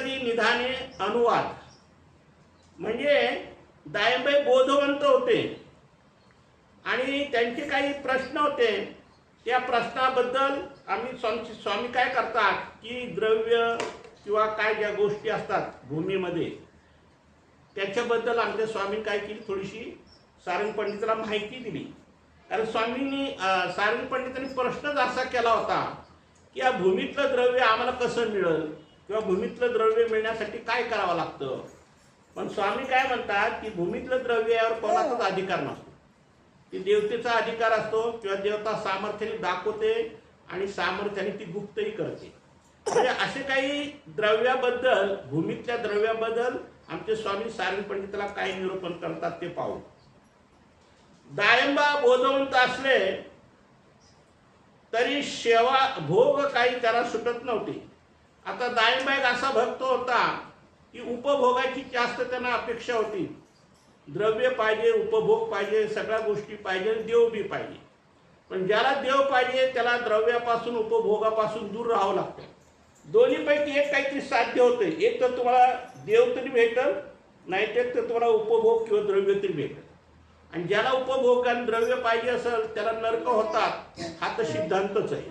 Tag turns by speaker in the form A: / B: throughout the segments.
A: कधी निधाने अनुवाद. म्हणजे दायबाई बोधवंत होते. आणि त्यांचे काही प्रश्न होते. त्या प्रश्नाबद्दल आम्ही स्वामी स्वामी काय करतात की द्रव्य किंवा काय ज्या गोष्टी असतात भूमीमध्ये त्याच्याबद्दल आमच्या स्वामी काय केली थोडीशी सारंग पंडिताला माहिती दिली. कारण स्वामींनी सारंग पंडितांनी प्रश्नच असा केला होता की या भूमीतलं द्रव्य आम्हाला कसं मिळेल? किंवा भूमीतलं द्रव्य मिळण्यासाठी काय करावं लागतं? पण स्वामी काय म्हणतात की भूमीतलं द्रव्य यावर कोणाचाच अधिकार नसतो. ती देवतेचा अधिकार असतो किंवा देवता सामर्थ्याने दाखवते आणि सामर्थ्याने ती गुप्तही करते. म्हणजे असे काही द्रव्याबद्दल भूमीतल्या द्रव्याबद्दल आमचे स्वामी सारंग पंडितला काय निरूपण करतात ते पाहू. दायंबा बोधवंत असले तरी सेवा भोग काही त्याला सुटत नव्हते. आता दायंबा असा भक्त होता की उपभोगाची जास्त त्यांना अपेक्षा होती. द्रव्य पाहिजे उपभोग पाहिजे सगळ्या गोष्टी पाहिजे देव बी पाहिजे. पण ज्याला देव पाहिजे त्याला द्रव्यापासून उपभोगापासून दूर राहावं लागतं. दोन्हीपैकी एक काहीतरी साध्य होतं. एक तर तुम्हाला देव तरी भेटल नाही तर तुम्हाला उपभोग किंवा द्रव्य तरी भेटल. आणि ज्याला उपभोग आणि द्रव्य पाहिजे असेल त्याला नरक होतात हा तर सिद्धांतच आहे.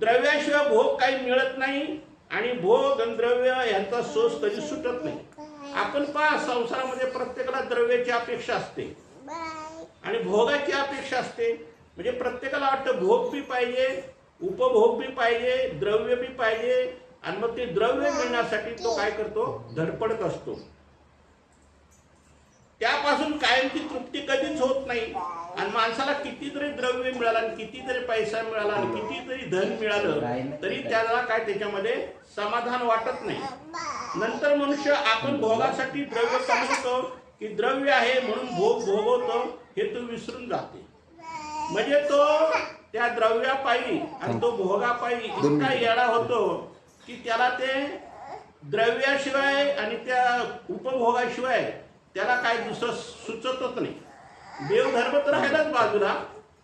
A: द्रव्याशिवाय भोग काही मिळत नाही आणि भोग आणि द्रव्य यांचा सोस कधी सुटत नाही. आपण पहा संसारामध्ये प्रत्येकाला द्रव्याची अपेक्षा असते. आणि भोगाची अपेक्षा असते. म्हणजे प्रत्येकाला वाटतं भोग बी पाहिजे उपभोग बी पाहिजे द्रव्य बी पाहिजे. आणि मग ते द्रव्य मिळण्यासाठी तो काय करतो? धडपडत असतो. कायमची तृप्ती कधीच होत नाही. आणि माणसाला कितीतरी द्रव्य मिळालं आणि कितीतरी पैसा मिळाला आणि कितीतरी धन मिळालं तरी त्याला काय त्याच्यामध्ये समाधान वाटत नाही. नंतर मनुष्य आपण भोगासाठी द्रव्य कमवतो की द्रव्य आहे म्हणून भोग भोगवतो हे तो विसरून जाते. म्हणजे तो त्या द्रव्यापायी आणि तो भोगापायी इतका येडा होतो की त्याला ते द्रव्याशिवाय आणि त्या उपभोगाशिवाय त्याला काय दुसरं सुचतच नाही. देवधर्म तर राहिलाच बाजूला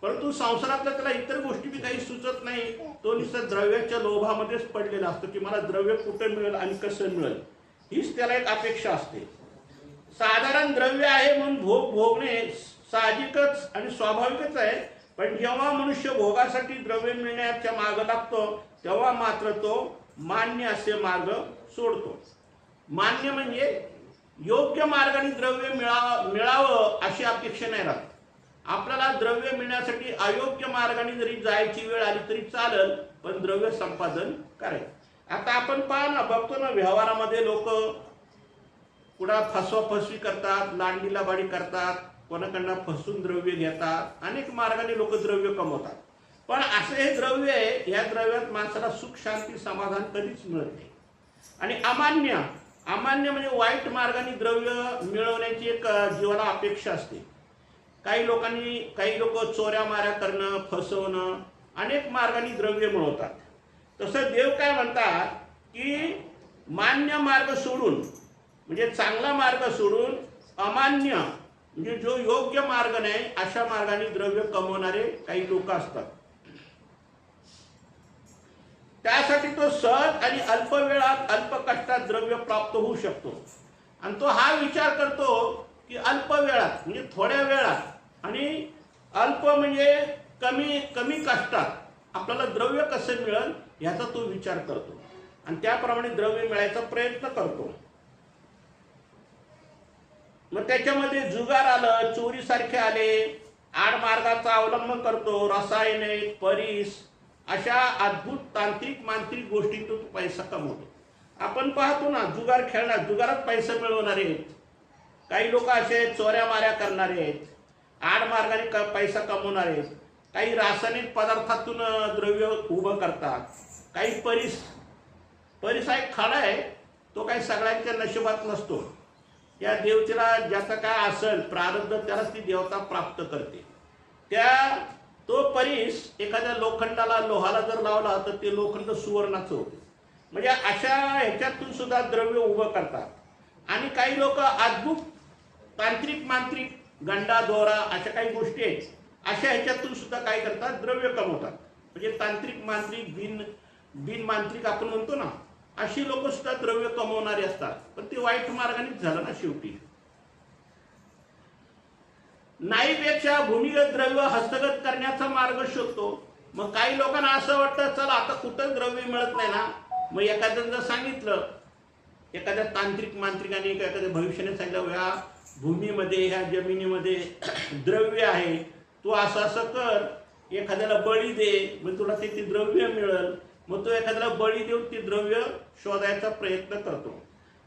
A: परंतु संसारातल्या त्याला इतर गोष्टी बी काही सुचत नाही. तो नुसतं द्रव्याच्या लोभामध्येच पडलेला असतो की मला द्रव्य कुठं मिळेल आणि कसं मिळेल? हीच त्याला एक अपेक्षा असते. साधारण द्रव्य आहे म्हणून भोग भोगणे साहजिकच आणि स्वाभाविकच आहे पण जेव्हा मनुष्य भोगासाठी द्रव्य मिळण्याच्या मार्ग लागतो तेव्हा मात्र तो मान्य असे मार्ग सोडतो. मान्य म्हणजे योग्य मार्गाने द्रव्य मिळावं मिळावं अशी अपेक्षा नाही राहत. आपल्याला द्रव्य मिळण्यासाठी अयोग्य मार्गाने जरी जायची वेळ आली तरी चालेल पण द्रव्य संपादन करायचं. आता आपण पहा ना बघतो ना व्यवहारामध्ये लोक कुणा फसवा फसवी करतात लांडीलाबाडी करतात कोणाकडनं फसून द्रव्य घेतात अनेक मार्गाने लोक द्रव्य कमवतात. पण असे हे द्रव्य आहे या द्रव्यात माणसाला सुख शांती समाधान कधीच मिळत नाही. आणि अमान्य अमान्य म्हणजे वाईट मार्गाने द्रव्य मिळवण्याची एक जीवाला अपेक्षा असते. काही लोकांनी काही लोक चोऱ्या माऱ्या करणं फसवणं अनेक मार्गाने द्रव्य मिळवतात. तसं देव काय म्हणतात की मान्य मार्ग सोडून म्हणजे चांगला मार्ग सोडून अमान्य म्हणजे जो योग्य मार्ग नाही अशा मार्गाने द्रव्य कमवणारे काही लोक असतात. त्यासाठी तो सहज आणि अल्प वेळात अल्प कष्टात द्रव्य प्राप्त होऊ शकतो. आणि तो हा विचार करतो की अल्प वेळात म्हणजे थोड्या वेळात आणि अल्प म्हणजे कमी कमी कष्टात आपल्याला द्रव्य कसं मिळेल याचा तो विचार करतो. आणि त्याप्रमाणे द्रव्य मिळायचा प्रयत्न करतो. मग त्याच्यामध्ये जुगार आलं चोरीसारखे आले आडमार्गाचा अवलंब करतो रसायने परीस अशा अद्भुत तांत्रिक मांत्रिक गोष्टीतून तो पैसा कमवतो. आपण पाहतो ना जुगार खेळणार जुगारात पैसा मिळवणारे आहेत. काही लोक असे चोऱ्या माऱ्या करणारे आहेत. आडमार्गाने क पैसा कमवणारे आहेत. काही रासायनिक पदार्थातून द्रव्य उभं करतात. काही परीस परीस हा एक खाडा आहे. तो काही सगळ्यांच्या नशिबात नसतो. या देवतेला ज्याचं काय असेल प्रारब्ध त्यालाच ती देवता प्राप्त करते. त्या तो परीस एखाद्या लोखंडाला लोहाला जर लावला तर ते लोखंड सुवर्णाचं होते. म्हणजे अशा ह्याच्यातून सुद्धा द्रव्य उभं करतात. आणि काही लोक अद्भुत तांत्रिक मांत्रिक गंडा दोरा अशा काही गोष्टी आहेत. अशा ह्याच्यातून सुद्धा काय करतात? द्रव्य कमवतात. म्हणजे तांत्रिक मांत्रिक बिन बिन मांत्रिक आपण म्हणतो ना अशी लोक सुद्धा द्रव्य कमवणारी असतात. पण ते वाईट मार्गानेच झालं ना शेवटी. नाहीपेक्षा भूमिगत द्रव्य हस्तगत करण्याचा मार्ग शोधतो. मग काही लोकांना असं वाटतं चला आता कुठं द्रव्य मिळत नाही ना. मग एखाद्यानं जर सांगितलं एखाद्या तांत्रिक मांत्रिकाने एखाद्या भविष्याने सांगितलं ह्या भूमीमध्ये ह्या जमिनीमध्ये द्रव्य आहे तू असं असं कर. एखाद्याला बळी दे मग तुला ते द्रव्य मिळेल. मग तो एखाद्याला बळी देऊन ते द्रव्य शोधायचा प्रयत्न करतो.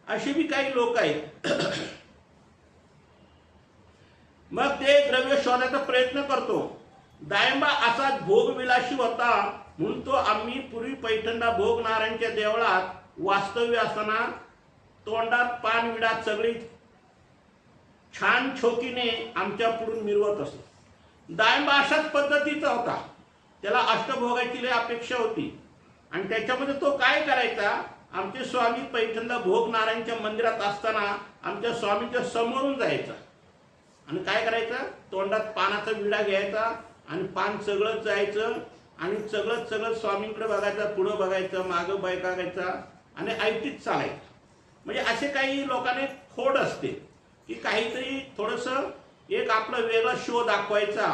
A: असे बी काही लोक आहेत. मग ते द्रव्य शोधायचा प्रयत्न करतो. दायंबा असा भोगविलाशी होता म्हणून तो आम्ही पूर्वी पैठणला भोग नारायणच्या देवळात वास्तव्य असताना तोंडात पान विडात सगळी छान छोकीने आमच्या पुढून मिरवत असत. दायंबा अशाच पद्धतीचा होता. त्याला अष्टभोगाची लय अपेक्षा होती. आणि त्याच्यामध्ये तो काय करायचा? आमचे स्वामी पैठणला भोग नारायणच्या मंदिरात असताना आमच्या स्वामीच्या समोरून जायचा. आणि काय करायचं? तोंडात पानाचा विडा घ्यायचा आणि पान चगळत जायचं आणि चगळत चगळत स्वामींकडे बघायचं पुढं बघायचं मागं बघायचा आणि ऐटीत चालायचं. म्हणजे असे काही लोकांनी खोड असते की काहीतरी थोडंसं एक आपला वेगळा शो दाखवायचा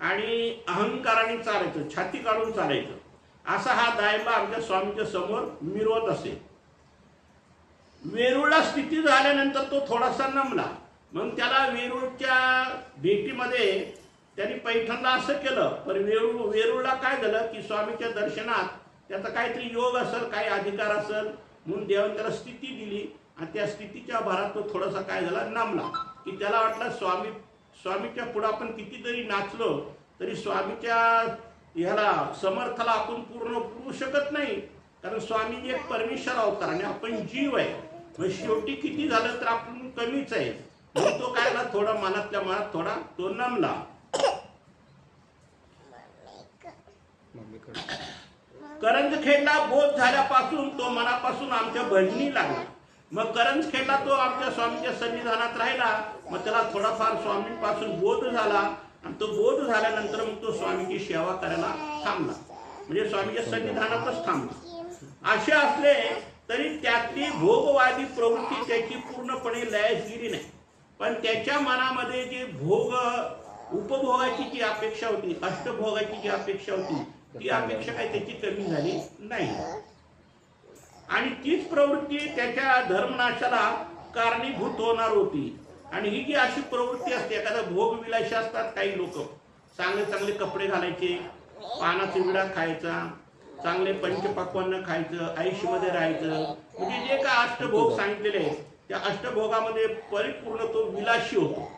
A: आणि अहंकाराने चालायचं छाती काढून चालायचं. असा हा दायबा आमच्या स्वामीच्या समोर मिरवत असे. वेरूळला स्थिती झाल्यानंतर तो थोडासा नमला. मग त्याला वेरूळच्या भेटीमध्ये त्यांनी पैठणला असं केलं. पण वेरूळ वेरूळला काय झालं की स्वामीच्या दर्शनात त्याचा काहीतरी योग असेल काही अधिकार असेल म्हणून देवाने त्याला स्थिती दिली आणि त्या स्थितीच्या भरात तो थोडासा काय झाला नामला. की त्याला वाटलं स्वामी स्वामीच्या पुढं आपण कितीतरी नाचलो तरी स्वामीच्या ह्याला समर्थाला आपण पूर्ण पुरू शकत नाही. कारण स्वामी एक परमेश्वर अवतार आणि आपण जीव आहे. मग शेवटी किती झालं तर आपण कमीच आहे. तो काय ना थोडा मनातल्या मनात थोडा तो नमला. करंजखेडला बोध झाल्यापासून तो मनापासून आमच्या भजनी लागला. मग करंजखेडला तो आमच्या स्वामीच्या सन्निधानात राहिला. मग त्याला थोडाफार स्वामींपासून बोध झाला. आणि तो बोध झाल्यानंतर मग तो स्वामीची सेवा करायला थांबला. म्हणजे स्वामीच्या सन्निधानातच थांबला. असे असले तरी त्यातली भोगवादी प्रवृत्ती त्याची पूर्णपणे लयसगिरी गेली नाही. पण त्याच्या मनामध्ये जे भोग उपभोगाची जी अपेक्षा होती अष्टभोगाची जी अपेक्षा होती ती अपेक्षा काही त्याची कमी झाली नाही. आणि तीच प्रवृत्ती त्याच्या धर्मनाशाला कारणीभूत होणार होती. आणि ही जी अशी प्रवृत्ती असते एखादा भोग विलाशी असतात काही लोक. चांगले चांगले कपडे घालायचे पानाचा विडा खायचा चांगले पंचपक्वान्न खायचं आयुष्यमध्ये राहायचं. म्हणजे जे काय अष्टभोग सांगितलेले आहेत त्या अष्टभोगामध्ये परिपूर्ण तो विलाशी होतो.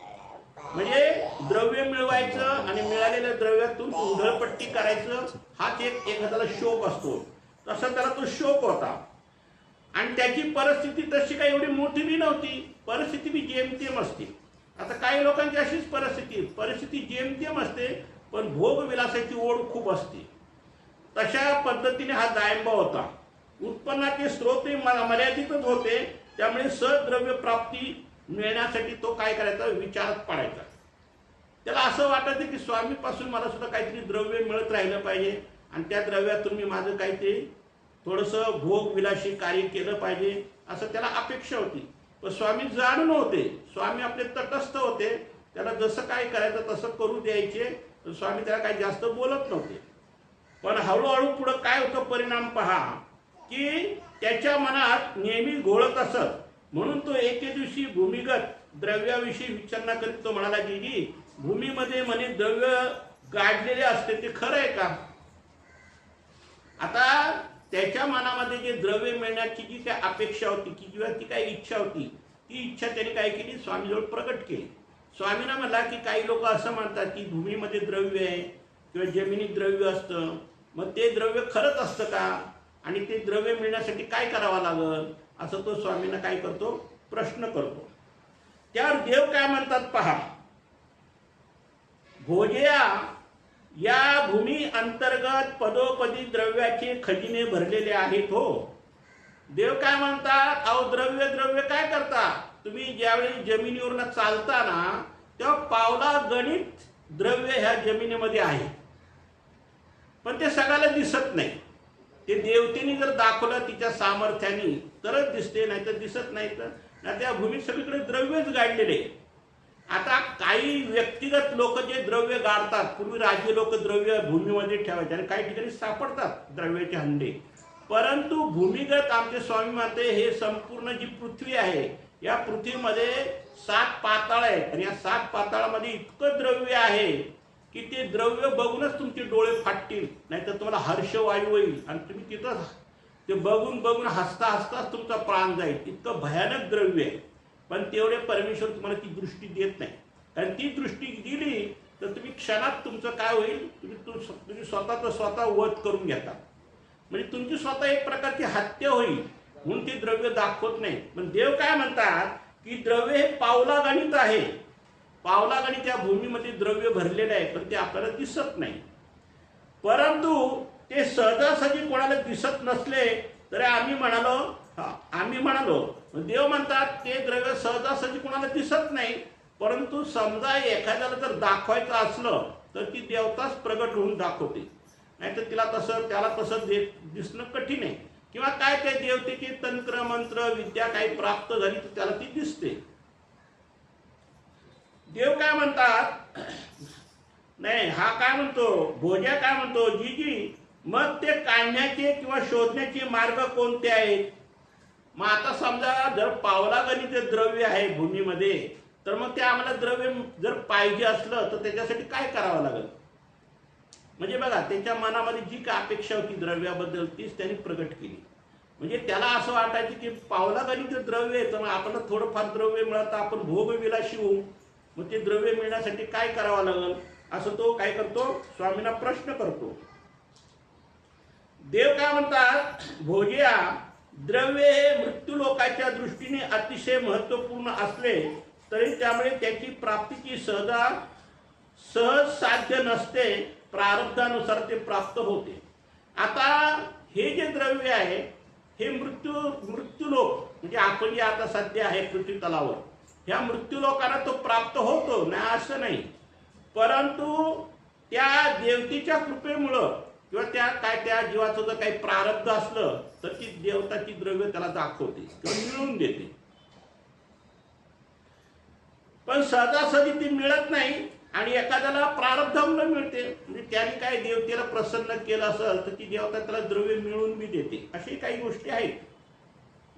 A: म्हणजे द्रव्य मिळवायचं आणि मिळालेल्या द्रव्यातून उधळपट्टी करायचं हाच एक एखाद्याला शोक असतो. तसा त्याला तो शोक होता. आणि त्याची परिस्थिती तशी काही एवढी मोठी बी नव्हती. परिस्थिती बी जेमतेम असते. आता काही लोकांची अशीच परिस्थिती. परिस्थिती जेमतेम असते पण भोग विलासाची ओढ खूप असते. तशा पद्धतीने हा दायंबा होता. उत्पन्नाचे स्रोत मर्यादितच होते. त्यामुळे सद्रव्य प्राप्ती मिळण्यासाठी तो काय करायचा? विचारात पाडायचा. त्याला असं वाटायचं की स्वामीपासून मला सुद्धा काहीतरी द्रव्य मिळत राहिलं पाहिजे आणि त्या द्रव्यातून मी माझं काहीतरी थोडंसं भोग विलाशी कार्य केलं पाहिजे असं त्याला अपेक्षा होती. पण स्वामी जाणून होते. स्वामी आपले तटस्थ होते. त्याला जसं काय करायचं तसं करू द्यायचे. स्वामी त्याला काही जास्त बोलत नव्हते. पण हळूहळू पुढं काय होतं? परिणाम पहा. की त्याच्या मनात नेहमी घोळत असत. म्हणून तो एके दिवशी भूमिगत द्रव्याविषयी विचारणा करीत तो म्हणाला की भूमीमध्ये म्हणे द्रव्य गाडलेले असते ते खरं आहे का? आता त्याच्या मनामध्ये जे द्रव्य मिळण्याची जी काय अपेक्षा होती की किंवा ती काय इच्छा होती ती इच्छा त्याने काय केली? स्वामीजवळ प्रकट केली. स्वामीनं म्हणला की काही लोक असं म्हणतात की भूमीमध्ये द्रव्य आहे किंवा जमिनीत द्रव्य असतं. मग ते द्रव्य खरंच असतं का? आणि ते द्रव्य मिळण्यासाठी काय करावं लागल? असं तो स्वामींना काय करतो? प्रश्न करतो. त्यावर देव काय म्हणतात पहा. भोजया या भूमी अंतर्गत पदोपदी द्रव्याचे खजिने भरलेले आहेत हो. देव काय म्हणतात? अहो द्रव्य द्रव्य काय करता? तुम्ही ज्यावेळी जमिनीवरनं चालताना तेव्हा पावला गणित द्रव्य ह्या जमिनीमध्ये आहे. पण ते सगळ्याला दिसत नाही. ते देवतेने जर दाखवलं तिच्या सामर्थ्याने तरच दिसते नाही तर दिसत नाही. तर ना त्या भूमीत सगळीकडे द्रव्यच गाडलेले. आता काही व्यक्तिगत लोक जे द्रव्य गाडतात पूर्वी राज्य लोक द्रव्य भूमीमध्ये ठेवायचे आणि काही ठिकाणी सापडतात द्रव्याचे हंडे. परंतु भूमिगत आमचे स्वामी माते हे संपूर्ण जी पृथ्वी आहे या पृथ्वीमध्ये सात पाताळ आहेत. आणि या सात पाताळामध्ये इतकं द्रव्य आहे की ते द्रव्य बघूनच तुमचे डोळे फाटतील नाहीतर तुम्हाला हर्षवायू होईल. आणि तुम्ही तिथं ते बघून बघून हसता हसताच तुमचा प्राण जाईल. इतकं भयानक द्रव्य आहे. पण तेवढे परमेश्वर तुम्हाला ती दृष्टी देत नाही. कारण ती दृष्टी दिली तर तुम्ही क्षणात तुमचं काय होईल? तुम्ही तुम्ही स्वतःचं स्वतः वध करून घेता. म्हणजे तुमची स्वतः एक प्रकारची हत्या होईल म्हणून ते द्रव्य दाखवत नाही. पण देव काय म्हणतात? की द्रव्य हे पावला गणित आहे. पावला आणि त्या भूमीमध्ये द्रव्य भरलेले आहे पण ते आपल्याला दिसत नाही. परंतु ते सहजासहजी कोणाला दिसत नसले तरी आम्ही म्हणालो हा, आम्ही म्हणालो देव म्हणतात ते द्रव्य सहजासहजी कोणाला दिसत नाही परंतु समजा एखाद्याला जर दाखवायचं असलं तर ती देवताच प्रगट होऊन दाखवते. नाही तर तिला तसं त्याला तसं दे दिसणं कठीण आहे. किंवा काय त्या देवतेची तंत्र मंत्र विद्या काही प्राप्त झाली तर त्याला ती दिसते. देव काय म्हणतात? नाही हा काय म्हणतो? भोज्या काय म्हणतो? जी जी मग ते काढण्याचे किंवा शोधण्याचे मार्ग कोणते आहेत? मग आता समजा जर पावलागणी ते द्रव्य आहे भूमीमध्ये तर मग ते आम्हाला द्रव्य जर पाहिजे असलं तर त्याच्यासाठी काय करावं लागेल? म्हणजे बघा त्याच्या मनामध्ये जी काय अपेक्षा होती द्रव्याबद्दल तीच त्यांनी प्रकट केली. म्हणजे त्याला असं वाटायचं की पावलागणी ते द्रव्य आहे तर मग आपल्याला थोडंफार द्रव्य मिळतं तर आपण भोगविलाशी होऊ. मग ते द्रव्य मिळण्यासाठी काय करावं लागल? असं तो काय करतो? स्वामींना प्रश्न करतो. देव काय म्हणतात? भोजिया द्रव्य हे मृत्यू लोकाच्या दृष्टीने अतिशय महत्त्वपूर्ण असले तरी त्यामुळे त्याची प्राप्तीची सहजा सहज साध्य नसते प्रारब्धानुसार ते प्राप्त होते. आता हे जे द्रव्य आहे हे मृत्यू मृत्यू लोक म्हणजे आपण जे आता सध्या आहे पृथ्वी तलावर ह्या मृत्यूलोकाला तो प्राप्त होतो नाही असं नाही. परंतु त्या देवतेच्या कृपेमुळं किंवा त्या काय त्या जीवाचं जर काही प्रारब्ध असलं तर ती देवताची द्रव्य त्याला दाखवते किंवा मिळवून देते. पण सहजासहजी ती मिळत नाही आणि एखाद्याला प्रारब्धामुळे मिळते. म्हणजे त्याने काय देवतेला प्रसन्न केलं असेल तर ती देवता त्याला द्रव्य मिळवून बी देते. अशी काही गोष्टी आहेत.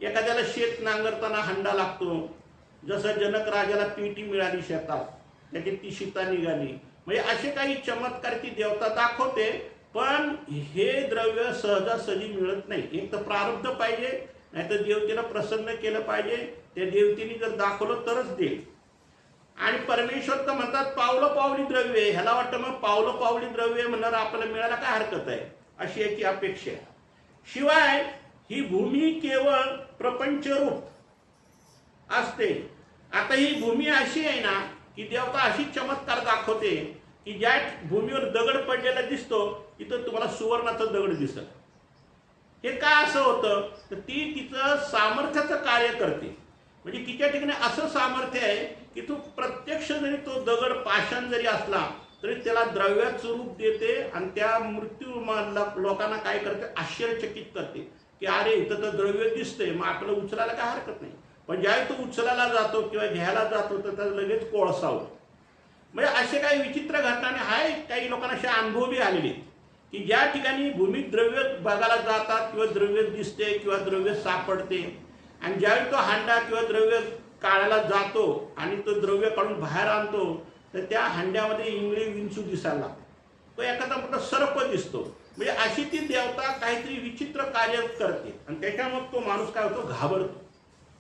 A: एखाद्याला शेत नांगरताना हंडा लागतो जसं जनक राजाला पेटी मिळाली शेतात त्याची ती शिता निघाली. म्हणजे असे काही चमत्कार ती देवता दाखवते पण हे द्रव्य सहजासहजी मिळत नाही. एक तर प्रारब्ध पाहिजे नाहीतर देवतेला प्रसन्न केलं पाहिजे. त्या देवतेने जर दाखवलं तरच देईल. आणि परमेश्वर तर म्हणतात पावलं पावली द्रव्य आहे. ह्याला वाटतं मग पावलं पावली द्रव्य म्हणणार आपल्याला मिळायला काय हरकत आहे? अशी याची अपेक्षा शिवाय ही भूमी केवळ प्रपंचरूप असते. आता ही भूमी अशी आहे ना की देवता अशी चमत्कार दाखवते की ज्या भूमीवर दगड पडलेला दिसतो तिथं तुम्हाला सुवर्णाचं दगड दिसत. हे काय असं होतं? तर ती तिचं सामर्थ्याचं कार्य करते. म्हणजे तिच्या ठिकाणी असं सामर्थ्य आहे की तू प्रत्यक्ष जरी तो दगड पाषाण जरी असला तरी त्याला द्रव्याचं रूप देते आणि त्या मृत्यू लोकांना काय करते? आश्चर्यचकित करते. की अरे इथं तर द्रव्य दिसतंय मग आपल्याला उचलायला काय हरकत नाही. पण ज्यावेळी तो उचलायला जातो किंवा घ्यायला जातो तर त्याला लगेच कोळसा होतो म्हणजे असे काही विचित्र घटना आहे काही लोकांना असे अनुभव बी आलेले आहेत. की ज्या ठिकाणी भूमी द्रव्य बघायला जातात किंवा द्रव्य दिसते किंवा द्रव्य सापडते आणि ज्यावेळी तो हांडा किंवा द्रव्य काढायला जातो आणि तो द्रव्य काढून बाहेर आणतो तर त्या हांड्यामध्ये इंगळी विंचू दिसायला लागतो. तो एखादा मोठा सर्प दिसतो. म्हणजे अशी ती देवता काहीतरी विचित्र कार्य करते. आणि त्याच्यामुळे तो माणूस काय होतो? घाबरतो.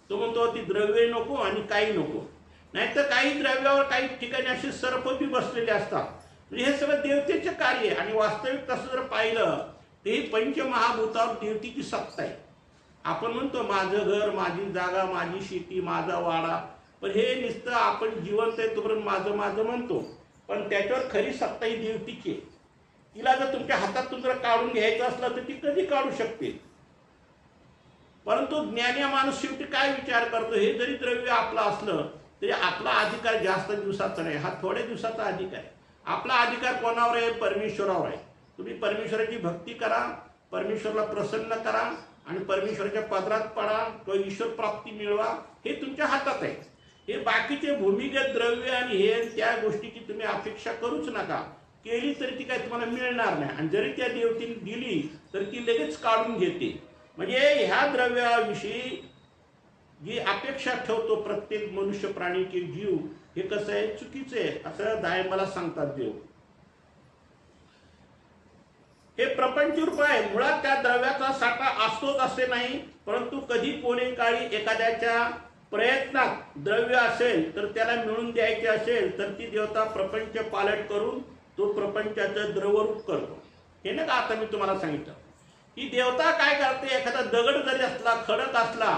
A: तो म्हणतो ती द्रव्य नको आणि काही नको. नाहीतर काही द्रव्यावर काही ठिकाणी असे सर्प बी बसलेले असतात. म्हणजे हे सगळं देवतेचे कार्य आहे. आणि वास्तविक तसं जर पाहिलं तर ही पंचमहाभूतावर देवतेची सत्ता आहे. आपण म्हणतो माझं घर माझी जागा माझी शेती माझा वाडा. पण हे नुसतं आपण जिवंत आहे तोपर्यंत माझं माझं म्हणतो. पण त्याच्यावर खरी सत्ता ही देवतीची आहे. तिला जर तुमच्या हातात तुमचं काढून घ्यायचं असलं तर ती कधी काढू शकते? परंतु ज्ञानी माणूस शेवटी काय विचार करतो? हे जरी द्रव्य आपलं असलं तरी आपला अधिकार जास्त दिवसाचा नाही. हा थोड्या दिवसाचा अधिकार आहे. आपला अधिकार कोणावर आहे? परमेश्वरावर आहे. तुम्ही परमेश्वराची भक्ती करा परमेश्वरला प्रसन्न करा आणि परमेश्वराच्या पदरात पडा किंवा ईश्वर प्राप्ती मिळवा हे तुमच्या हातात आहे. हे बाकीचे भूमिगत द्रव्य आणि हे त्या गोष्टीची तुम्ही अपेक्षा करूच नका. केली तरी ती काय तुम्हाला मिळणार नाही. आणि जरी त्या देवतीने दिली तर ती लगेच काढून घेते. म्हणजे ह्या द्रव्याविषयी जी अपेक्षा ठेवतो प्रत्येक मनुष्य प्राणी की जीव हे कसं आहे? चुकीचं आहे. असं दायमाला सांगतात देव. हे प्रपंच रूप आहे. मुळात त्या द्रव्याचा साठा असतोच असे नाही परंतु कधी कोणी काळी एखाद्याच्या प्रयत्नात द्रव्य असेल तर त्याला मिळून द्यायचे असेल तर ती देवता प्रपंच पालट करून तो प्रपंचाचं द्रवरूप करतो. हे ना का आता मी तुम्हाला सांगितलं? ही देवता काय करते? एखादा दगड जरी असला खडक असला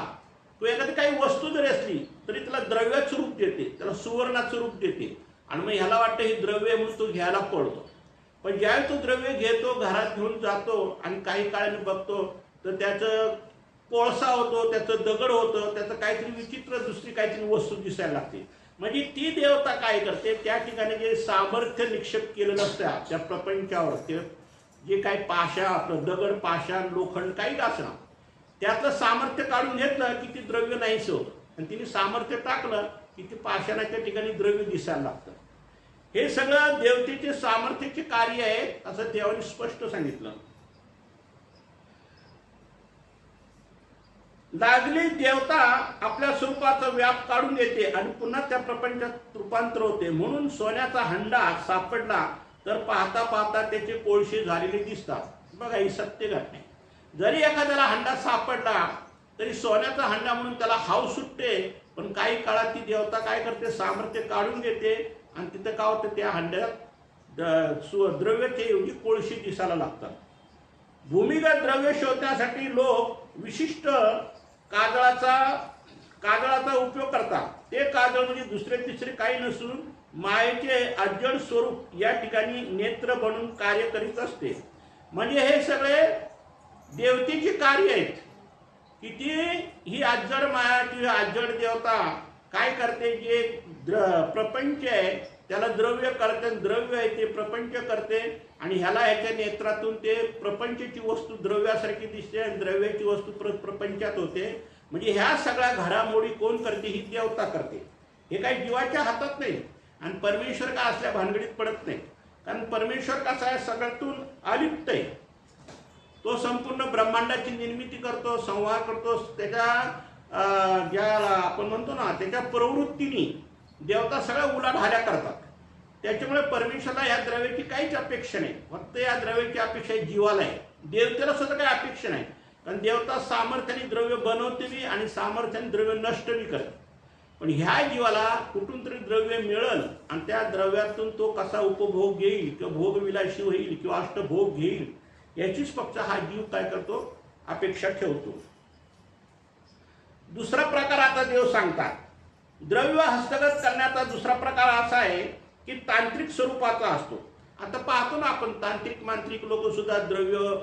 A: किंवा एखादी काही वस्तू जरी असली तरी त्याला द्रव्याचं रूप देते. त्याला सुवर्णाचं रूप देते. आणि मग ह्याला वाटतं हे द्रव्य म्हणून तो घ्यायला पडतो पण ज्यावेळी तो द्रव्य घेतो घरात घेऊन जातो आणि काही काळाने बघतो तर त्याचं कोळसा होतो त्याचं दगड होतं त्याचं काहीतरी विचित्र दुसरी काहीतरी वस्तू दिसायला लागते. म्हणजे ती देवता काय करते? त्या ठिकाणी जे सामर्थ्य निक्षेप केलेलं असतं त्या प्रपंचावर ते जे काही पाशा आपलं दगड पाषाण लोखंड काही असणार. त्यातलं सामर्थ्य काढून घेतलं की ती द्रव्य नाहीच होतं. आणि तिने सामर्थ्य टाकलं की ते पाषाणाच्या ठिकाणी द्रव्य दिसायला लागतं. हे सगळं देवतेचे सामर्थ्याचे कार्य आहे असं देवाने स्पष्ट सांगितलं. लागली देवता आपल्या स्वरूपाचा व्याप काढून येते आणि पुन्हा त्या प्रपंचात रूपांतर होते. म्हणून सोन्याचा हंडा सापडला तर पाहता पाहता त्याचे कोळशे झालेले दिसतात. बघा ही सत्य घटना जरी एखाद्याला हंडा सापडला तरी सोन्याचा हंडा म्हणून त्याला हाव सुटते पण काही काळात ती देवता काय करते? सामर्थ्य काढून घेते आणि तिथं काय होतं? त्या हंड्यात द- एवढी कोळशी दिसायला लागतात. भूमिगत द्रव्य शोधण्यासाठी लोक विशिष्ट काजळाचा काजळाचा उपयोग करतात. ते काजळ म्हणजे दुसरे तिसरे काही नसून मायेचे अज्जड स्वरूप या ठिकाणी नेत्र बनून कार्य करीत असते. म्हणजे हे सगळे देवतेची कार्य आहेत. की ती ही अज्जड माया किंवा अज्जड देवता काय करते? जे द्र प्रपंच आहे त्याला द्रव्य करते द्रव्य आहे ते प्रपंच करते आणि ह्याला ह्याच्या नेत्रातून ते प्रपंचची वस्तू द्रव्यासारखी दिसते आणि द्रव्याची वस्तू प्र प्रपंचात होते. म्हणजे ह्या सगळ्या घडामोडी कोण करते? ही देवता करते. हे काही जीवाच्या हातात नाही. आणि परमेश्वर का असल्या भानगडीत पडत नाही? कारण परमेश्वर कसा आहे? सगळ्यातून अलिप्त आहे. तो संपूर्ण ब्रह्मांडाची निर्मिती करतो संहार करतो त्याच्या ज्या आपण म्हणतो ना त्याच्या प्रवृत्तीने देवता सगळ्या उलाढाल्या करतात. त्याच्यामुळे परमेश्वरला या द्रव्याची काहीच अपेक्षा नाही. फक्त या द्रव्याची अपेक्षा आहे जीवाला आहे. देवतेला सुद्धा काही अपेक्षा नाही. कारण देवता सामर्थ्याने द्रव्य बनवते बी आणि सामर्थ्याने द्रव्य नष्ट बी करते. पण ह्या जीवाला कुठून तरी द्रव्य मिळल आणि त्या द्रव्यातून तो कसा उपभोग घेईल किंवा भोगविलाशी होईल किंवा अष्टभोग घेईल याचीच फक्त हा जीव काय करतो? अपेक्षा ठेवतो. दुसरा प्रकार आता देव सांगतात. द्रव्य हस्तगत करण्याचा दुसरा प्रकार असा आहे की तांत्रिक स्वरूपाचा असतो. आता पाहतो ना आपण तांत्रिक मांत्रिक लोक सुद्धा द्रव्य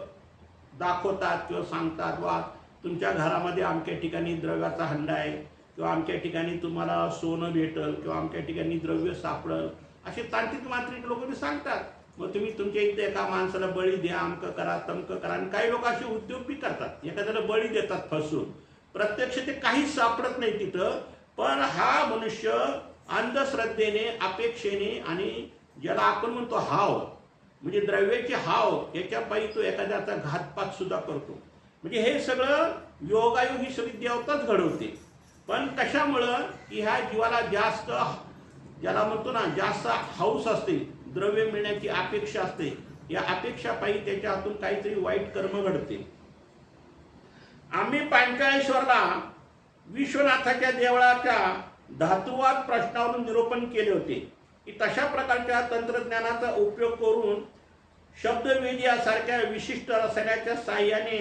A: दाखवतात किंवा सांगतात वा तुमच्या घरामध्ये अमक्या ठिकाणी द्रव्याचा हंडा आहे. किंवा आमच्या ठिकाणी तुम्हाला सोनं भेटल किंवा आमच्या ठिकाणी द्रव्य सापडल. असे तांत्रिक मांत्रिक लोक बी सांगतात. मग तुम्ही तुमच्या इथे एका माणसाला बळी द्या अमकं करा तमकं करा आणि काही लोक असे उद्योग बी करतात. एखाद्याला बळी देतात फसून प्रत्यक्ष ते काहीच सापडत नाही तिथं. पण हा मनुष्य अंधश्रद्धेने अपेक्षेने आणि ज्याला आपण म्हणतो हाव म्हणजे द्रव्याची हाव याच्यापायी तो एखाद्याचा घातपात सुद्धा करतो. म्हणजे हे सगळं योगायोग ही सगळी देवताच घडवते. पण कशामुळं की ह्या जीवाला जास्त ज्याला म्हणतो ना जास्त हाऊस असते द्रव्य मिळण्याची अपेक्षा असते या अपेक्षापायी त्याच्या हातून काहीतरी वाईट कर्म घडते. आम्ही पांचाळेश्वरला विश्वनाथाच्या देवळाच्या धातुवाद प्रश्नावरून निरूपण केले होते. की तशा प्रकारच्या तंत्रज्ञानाचा उपयोग करून शब्दवेदी यासारख्या विशिष्ट रसायनाच्या साह्याने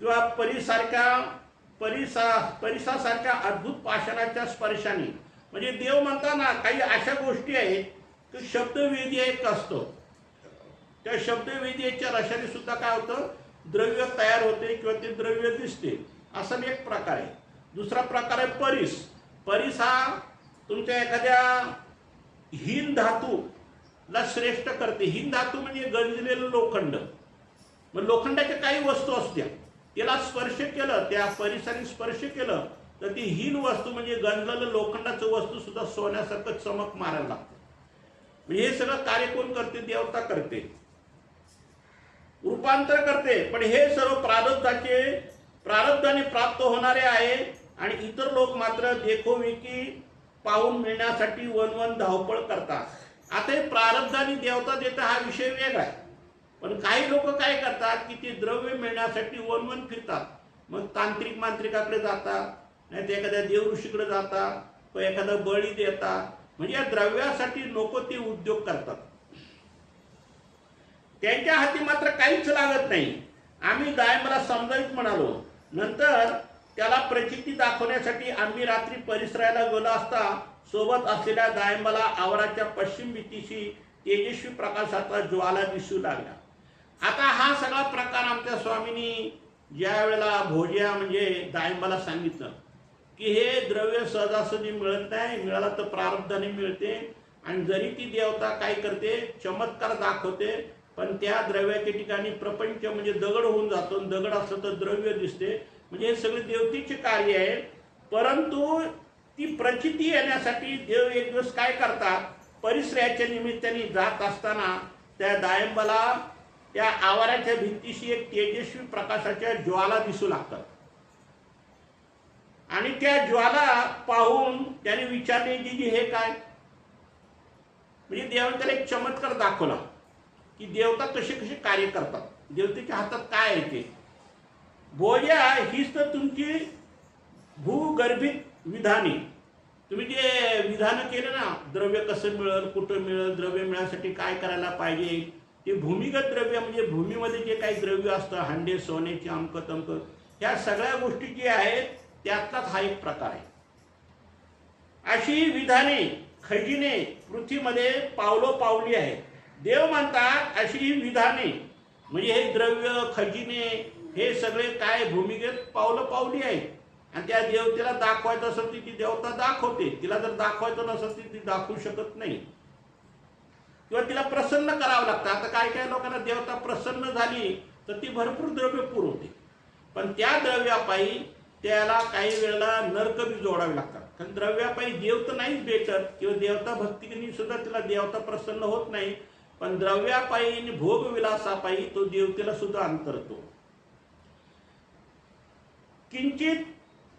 A: किंवा परीसारख्या परिसा परिसासारख्या अद्भुत पाषाणाच्या स्पर्शाने. म्हणजे देव म्हणताना काही अशा गोष्टी आहेत की शब्दवेदी एक असतो. त्या शब्दवेदीच्या रशाने सुद्धा काय होतं? द्रव्य तयार होते किंवा ते द्रव्य दिसते. असा एक प्रकार आहे. दुसरा प्रकार आहे परिस. परिस हा तुमच्या एखाद्या हिन धातूला श्रेष्ठ करते. हिन धातू म्हणजे गंजलेलं लोखंड. मग लोखंडाच्या काही वस्तू असत्या. त्याला स्पर्श केलं त्या परिसराने स्पर्श केलं तर ती हीन वस्तू म्हणजे गंजलेलं लोखंडाचं वस्तू सुद्धा सोन्यासारखं चमक मारायला लागते. म्हणजे हे सगळं कार्य कोण करते? देवता करते. रूपांतर करते. पण हे सर्व प्रारब्धाचे प्रारब्धाने प्राप्त होणारे आहे आणि इतर लोक मात्र देखोविकी पाहून मिळण्यासाठी वन वन धावपळ करतात. आता हे प्रारब्धाने देवता देता हा विषय वेगळा आहे. पण काही लोक काय करतात की ते द्रव्य मिळण्यासाठी वनवन वन फिरतात. मग तांत्रिक मांत्रिकाकडे जातात नाही तर एखाद्या देवऋषीकडे जातात तो एखादा बळी देतात. म्हणजे या द्रव्यासाठी नको ते उद्योग करतात. त्यांच्या हाती मात्र काहीच लागत नाही. आम्ही दायमाला समजावीत म्हणालो. नंतर त्याला प्रचिती दाखवण्यासाठी आम्ही रात्री परिसराला गेलो असता सोबत असलेल्या दायंबाला आवाराच्या पश्चिम भीतीशी तेजस्वी प्रकाशाचा ज्वाला दिसू लागला. आता हा सगळा प्रकार आमच्या स्वामींनी ज्या वेळेला भोज्या म्हणजे दायंबाला सांगितलं की हे द्रव्य सहजासहजी मिळत नाही मिळाला तर प्रारब्धाने मिळते आणि जरी ती देवता काय करते चमत्कार दाखवते पण त्या द्रव्याच्या ठिकाणी प्रपंच म्हणजे दगड होऊन जातो आणि दगड असलं तर द्रव्य दिसते. म्हणजे हे सगळे देवतेचे कार्य आहे. परंतु ती प्रचिती येण्यासाठी देव एक दिवस काय करतात परिसराच्या निमित्ताने जात असताना त्या दायंबाला त्या आवाराच्या भिंतीशी एक तेजस्वी प्रकाशाच्या ज्वाला दिसू लागतात. आणि त्या ज्वाला पाहून त्याने विचारले की हे काय? म्हणजे देवाने त्याला एक चमत्कार दाखवला की देवता कसे कसे कार्य करतात. देवतेच्या हातात काय आहे ते? बोया हीच तर तुमची भूगर्भित विधाने. तुम्ही जे विधानं केलं ना द्रव्य कसं मिळेल कुठं मिळेल द्रव्य मिळण्यासाठी काय करायला पाहिजे ते भूमिगत द्रव्य म्हणजे भूमीमध्ये जे काही द्रव्य असतं हांडे सोन्याचे अंक तमक ह्या सगळ्या गोष्टी ज्या आहेत त्यातलाच हा एक प्रकार आहे. अशी विधाने खजिने पृथ्वीमध्ये पावलो पावली आहे देव म्हणतात अशी विधाने म्हणजे हे द्रव्य खजिने हे सगळे काय भूमिगत पावलं पावली आहेत. आणि त्या देवतेला दाखवायचं असेल ती ती देवता दाखवते. तिला जर दाखवायचं नसेल ती ती दाखवू शकत नाही. किंवा तिला प्रसन्न करावं लागतं. आता काय काय लोकांना देवता प्रसन्न झाली तर ती भरपूर द्रव्य पुरवते पण त्या द्रव्यापायी त्याला काही वेळेला नर्क बी जोडावे लागतात. कारण द्रव्यापायी देव तर नाहीच भेटत. किंवा देवता भक्तीने सुद्धा तिला देवता प्रसन्न होत नाही. पण द्रव्यापायी आणि भोगविलासापायी तो देवतेला सुद्धा अंतरतो किंचित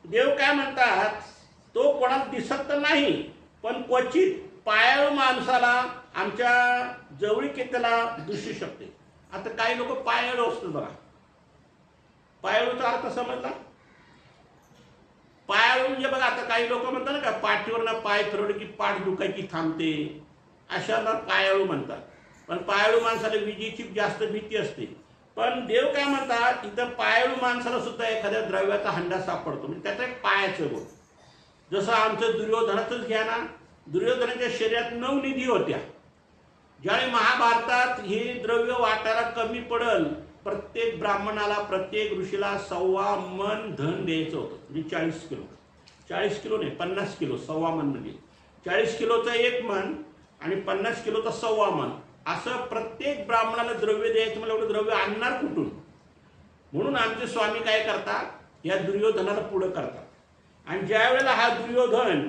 A: देव काय म्हणतात तो कोणाला दिसत तर नाही पण क्वचित पायाळ माणसाला आमच्या जवळीकेतला दिसू शकते. आता काही लोक पायाळू असतात बघा. पायळूचा अर्थ समजला? पायाळू म्हणजे बघा आता काही लोक म्हणतात ना का पाठीवरनं पाय फिरवले की पाठ दुखायची थांबते. अशाला पायाळू म्हणतात. पण पायाळू माणसाला विजेची जास्त भीती असते. पण देव काय म्हणतात इथं पायाळू माणसाला सुद्धा एखाद्या द्रव्याचा हंडा सापडतो. म्हणजे त्याचा एक पायाचं बोल जसं आमचं दुर्योधनाचंच घ्या ना. दुर्योधनाच्या शरीरात नऊ निधी होत्या. ज्यावेळी महाभारतात हे द्रव्य वाटायला कमी पडल प्रत्येक ब्राह्मणाला प्रत्येक ऋषीला सव्वा मन धन द्यायचं होतं. म्हणजे चाळीस किलो. चाळीस किलो नाही पन्नास किलो सव्वा मन म्हणजे. चाळीस किलोचं एक मन आणि पन्नास किलोचं सव्वा मन. असं प्रत्येक ब्राह्मणाला द्रव्य द्यायचं मला एवढं द्रव्य आणणार कुठून? म्हणून आमचे स्वामी काय करतात? या दुर्योधनाला पुढं करतात. आणि ज्या वेळेला हा दुर्योधन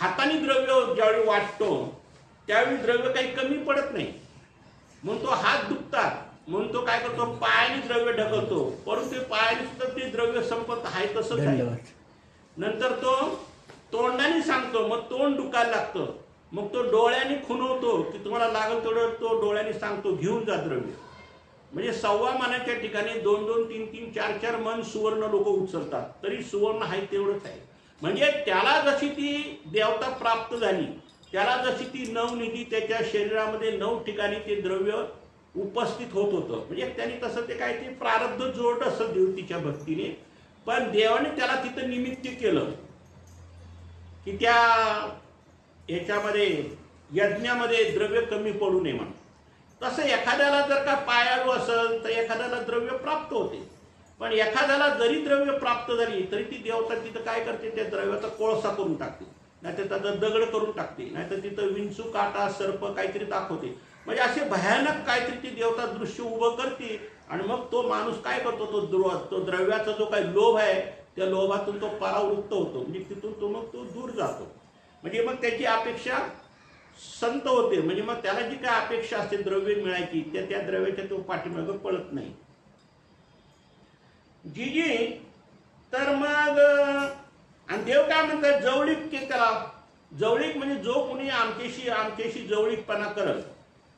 A: हाताने द्रव्य ज्यावेळी वाटतो त्यावेळी द्रव्य काही कमी पडत नाही. म्हणून तो हात दुखतात. म्हणून तो काय करतो? पायाने द्रव्य ढकलतो. परंतु पायाने सुद्धा ते द्रव्य संपत आहे तसंच आहे. नंतर तो तोंडाने सांगतो. मग तोंड दुखायला लागतं. मग तो डोळ्याने खुणवतो. की तुम्हाला लागल तेवढं तो डोळ्याने सांगतो घेऊन जा द्रव्य. म्हणजे सव्वा मानाच्या ठिकाणी दोन दोन तीन तीन चार चार मन सुवर्ण लोक उचलतात. तरी सुवर्ण आहे तेवढंच आहे. म्हणजे त्याला जशी ती देवता प्राप्त झाली त्याला जशी ती नवनिधी त्याच्या शरीरामध्ये नऊ ठिकाणी ते द्रव्य उपस्थित होत होतं. म्हणजे त्याने तसं ते काय ते प्रारब्ध जोड असं देवतीच्या भक्तीने पण देवाने त्याला तिथं निमित्त केलं. की त्या याच्यामध्ये यज्ञामध्ये द्रव्य कमी पडू नये म्हणून. तसं एखाद्याला जर का पायाळू असेल तर एखाद्याला द्रव्य प्राप्त होते. पण एखाद्याला जरी द्रव्य प्राप्त झाली तरी ती देवता तिथं काय करते? त्या द्रव्याचा कोळसा करून टाकते. नाहीतर त्याचा दगड करून टाकते नाहीतर तिथं विंचू काटा सर्प काहीतरी दाखवते म्हणजे असे भयानक काहीतरी ती देवता दृश्य उभं करते आणि मग तो माणूस काय करतो? तो द्रव तो द्रव्याचा जो काही लोभ आहे त्या लोभातून तो परावृत्त होतो. म्हणजे तिथून तो मग तो दूर जातो. म्हणजे मग त्याची अपेक्षा संत होते. म्हणजे मग त्याला जी काय अपेक्षा असते द्रव्य मिळायची त्या त्या द्रव्याच्या तो पाठीमागं पळत नाही. जी जी तर मग आणि देव काय म्हणतात? जवळीक के त्याला जवळीक म्हणजे जो कोणी आमच्याशी आमच्याशी जवळीकपणा करत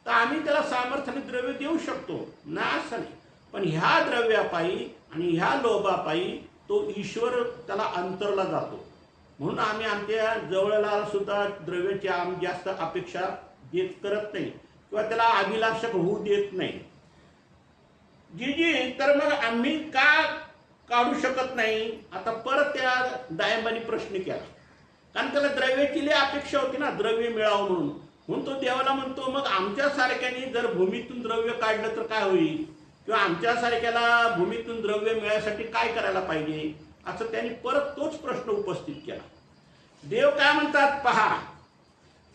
A: तर आम्ही त्याला सामर्थ्याने द्रव्य देऊ शकतो. ना असं नाही. पण ह्या द्रव्यापायी आणि ह्या लोभापायी तो ईश्वर त्याला अंतरला जातो. म्हणून आम्ही आमच्या जवळला सुद्धा द्रव्याची आम जास्त अपेक्षा देत करत नाही किंवा त्याला अभिलाषक होऊ देत नाही. जी जी तर मग आम्ही का काढू शकत नाही. आता परत त्या दायंबानी प्रश्न केला. कारण त्याला द्रव्याची लय अपेक्षा होती ना द्रव्य मिळावं म्हणून. म्हणून तो देवाला म्हणतो मग आमच्यासारख्याने जर भूमीतून द्रव्य काढलं तर काय होईल? किंवा आमच्यासारख्याला भूमीतून द्रव्य मिळायसाठी काय करायला पाहिजे? असं त्यांनी परत तोच प्रश्न उपस्थित केला. देव काय म्हणतात पहा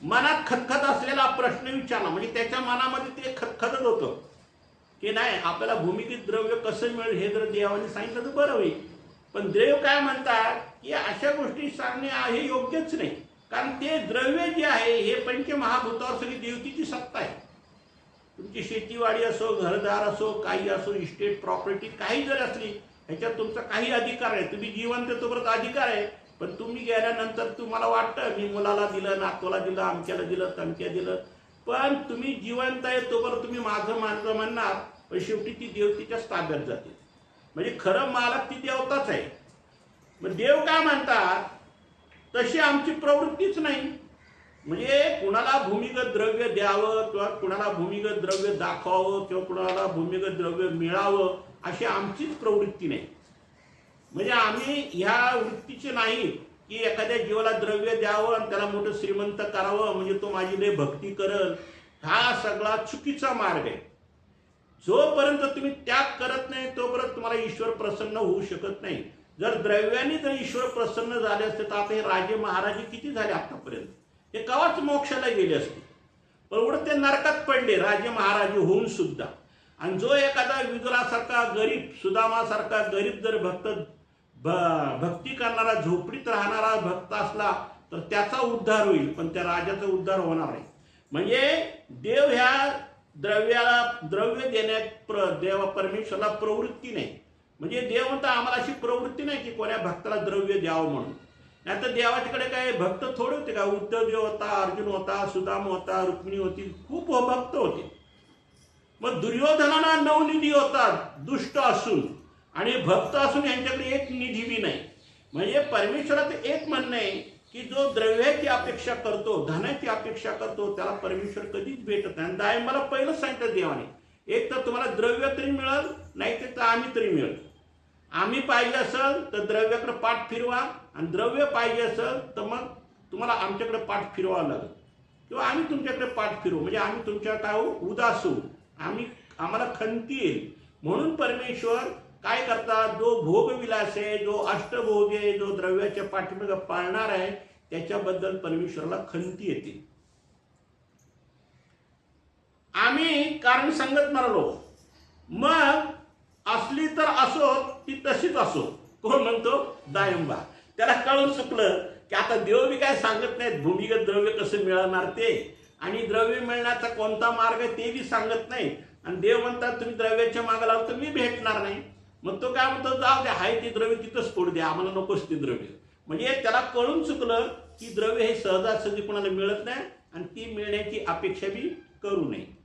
A: मनात खतखत असलेला प्रश्न विचारला. म्हणजे त्याच्या मनामध्ये ते खतखतच होतं. की नाही आपल्याला भूमितीत द्रव्य कसं मिळेल हे जर देवाने सांगितलं तर बरं होईल. पण देव काय म्हणतात की अशा गोष्टी सांगणे हे योग्यच नाही. कारण ते द्रव्य जे आहे हे पंचमहाभूतावर सगळी देवतीची सत्ता आहे. तुमची शेतीवाडी असो घरदार असो काही असो इस्टेट प्रॉपर्टी काही जर असली ह्याच्यात तुमचा काही अधिकार आहे. तुम्ही जिवंत तोपर्यंत अधिकार आहे. पण तुम्ही गेल्यानंतर तुम्हाला वाटतं मी मुलाला दिलं नातवाला दिलं आमच्याला दिलं तमक्या दिलं पण तुम्ही जिवंत आहे तोपर्यंत तुम्ही माझं माझं म्हणणार पण शेवटी ती देवतीच्याच ताब्यात जाते. म्हणजे खरं मालक ती देवताच आहे. मग देव काय म्हणतात? तशी आमची प्रवृत्तीच नाही. म्हणजे कुणाला भूमिगत द्रव्य द्यावं किंवा कुणाला भूमिगत द्रव्य दाखवावं किंवा कुणाला भूमिगत द्रव्य मिळावं अशी आमचीच प्रवृत्ती नाही. म्हणजे आम्ही ह्या वृत्तीचे नाही की एखाद्या जीवाला द्रव्य द्यावं आणि त्याला मोठं श्रीमंत करावं म्हणजे तो माझी लय भक्ती करल हा सगळा चुकीचा मार्ग आहे. जोपर्यंत तुम्ही त्याग करत नाही तोपर्यंत तुम्हाला ईश्वर प्रसन्न होऊ शकत नाही. जर द्रव्याने जर ईश्वर प्रसन्न झाले असते तर आता हे राजे महाराजे किती झाले आतापर्यंत? हे कवाच मोक्षाला गेले असते? पण उलट ते नरकात पडले राजे महाराजे होऊन सुद्धा. आणि जो एखादा विदुरासारखा गरीब सुदामासारखा गरीब जर भक्त भक्ती करणारा झोपडीत राहणारा भक्त असला तर त्याचा उद्धार होईल पण त्या राजाचा उद्धार होणार नाही. म्हणजे देव ह्या द्रव्याला द्रव्य देण्यात प्र देवा परमेश्वरला प्रवृत्ती नाही. म्हणजे देव म्हणता आम्हाला अशी प्रवृत्ती नाही की कोण्या भक्ताला द्रव्य द्यावं म्हणून. नाही तर देवाच्याकडे काय भक्त थोडे होते का? उद्धव देव होता अर्जुन होता सुदाम होता रुक्मिणी होती खूप भक्त होते. मग दुर्योधनाला नवनिधी होता होतात दुष्ट असून. आणि भक्त असून यांच्याकडे एक निधी बी नाही. म्हणजे परमेश्वराचं एक म्हणणं आहे की जो द्रव्याची अपेक्षा करतो धनाची अपेक्षा करतो त्याला परमेश्वर कधीच भेटत नाही. आणि दाय मला पहिलंच सांगितलं देवाने एक तर तुम्हाला द्रव्य तरी मिळेल नाही तर आम्ही तरी मिळेल. आम्ही पाहिजे असेल तर द्रव्याकडे पाठ फिरवा आणि द्रव्य पाहिजे असेल तर मग तुम्हाला आमच्याकडे पाठ फिरवावं लागेल. किंवा आम्ही तुमच्याकडे पाठ फिरवू म्हणजे आम्ही तुमच्या काय उदास होऊ. आम्ही आम्हाला खंती येईल. म्हणून परमेश्वर काय करतात जो भोगविलास आहे जो अष्टभोग आहे जो द्रव्याच्या पाठीमागे पाळणार आहे त्याच्याबद्दल परमेश्वराला खंती येते. आम्ही कारण सांगत मारलो. मग असली तर असो ती तशीच असो. कोण म्हणतो? दायंबा. त्याला कळून चुकलं की आता देव बी काय सांगत नाहीत भूमिगत द्रव्य कसं मिळणार ते? आणि द्रव्य मिळण्याचा कोणता मार्ग आहे ते बी सांगत नाही आणि देव म्हणतात तुम्ही द्रव्याच्या मागे लावलं तर मी भेटणार नाही. मग तो काय म्हणतो जाऊ द्या हाय ते द्रव्य तिथंच फोड द्या आम्हाला नकोच ते द्रव्य म्हणजे त्याला कळून चुकलं की द्रव्य हे सहजासहजी कोणाला मिळत नाही आणि ती मिळण्याची अपेक्षा बी करू नये.